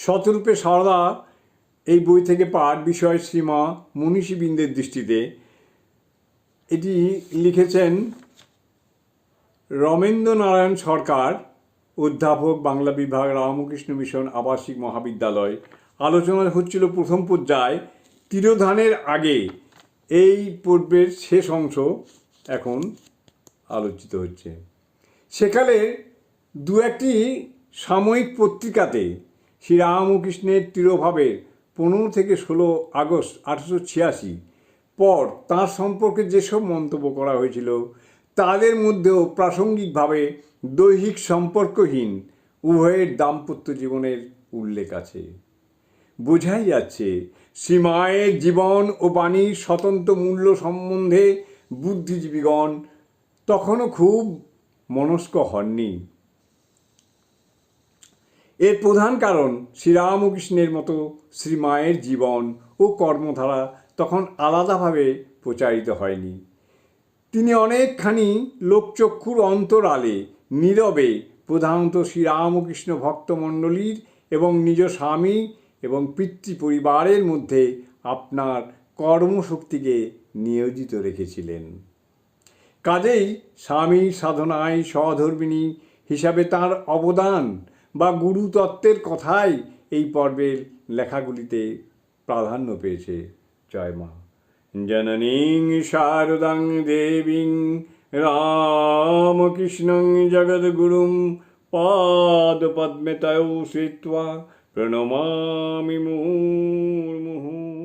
শতরূপে সারদা এই বই থেকে পাঠ বিষয় শ্রীমা মনীষীবৃন্দের দৃষ্টিতে এটি লিখেছেন রমেন্দ্রনারায়ণ সরকার, অধ্যাপক, বাংলা বিভাগ, রামকৃষ্ণ মিশন, আবাসিক মহাবিদ্যালয়। আলোচনা হচ্ছিল প্রথম পর্যায়ে, তিরোধানের আগে। এই পর্বের শেষ অংশ এখন আলোচিত হচ্ছে। সেকালে দু একটি সাময়িক পত্রিকাতে শ্রীরামকৃষ্ণের তিরোভাবের পনেরো থেকে ষোলো আগস্ট আঠেরোশো ছিয়াশি পর তাঁর সম্পর্কে যেসব মন্তব্য করা হয়েছিল, তাদের মধ্যেও প্রাসঙ্গিকভাবে দৈহিক সম্পর্কহীন উভয়ের দাম্পত্য জীবনের উল্লেখ আছে। বোঝাই যাচ্ছে, শ্রীমায়ের জীবন ও বাণীর স্বতন্ত্র মূল্য সম্বন্ধে বুদ্ধিজীবীগণ তখনও খুব মনস্ক হননি। এর প্রধান কারণ শ্রীরামকৃষ্ণের মতো শ্রীমায়ের জীবন ও কর্মধারা তখন আলাদাভাবে প্রচারিত হয়নি। তিনি অনেকখানি লোকচক্ষুর অন্তরালে, নীরবে প্রধানত শ্রীরামকৃষ্ণ ভক্তমণ্ডলীর এবং নিজ স্বামী এবং পিতৃ পরিবারের মধ্যে আপনার কর্মশক্তিকে নিয়োজিত রেখেছিলেন। কাজেই স্বামী সাধনায় সহধর্মিণী হিসাবে তার অবদান বা গুরুতত্ত্বের কথাই এই পর্বের লেখাগুলিতে প্রাধান্য পেয়েছে। জয় মা। জননীং শারদাং দেবীং রামকৃষ্ণং জগদ্গুরুম পাদপদ্মে তয়ৌ শ্রিত্বা প্রণমামি মুহুর্মুহু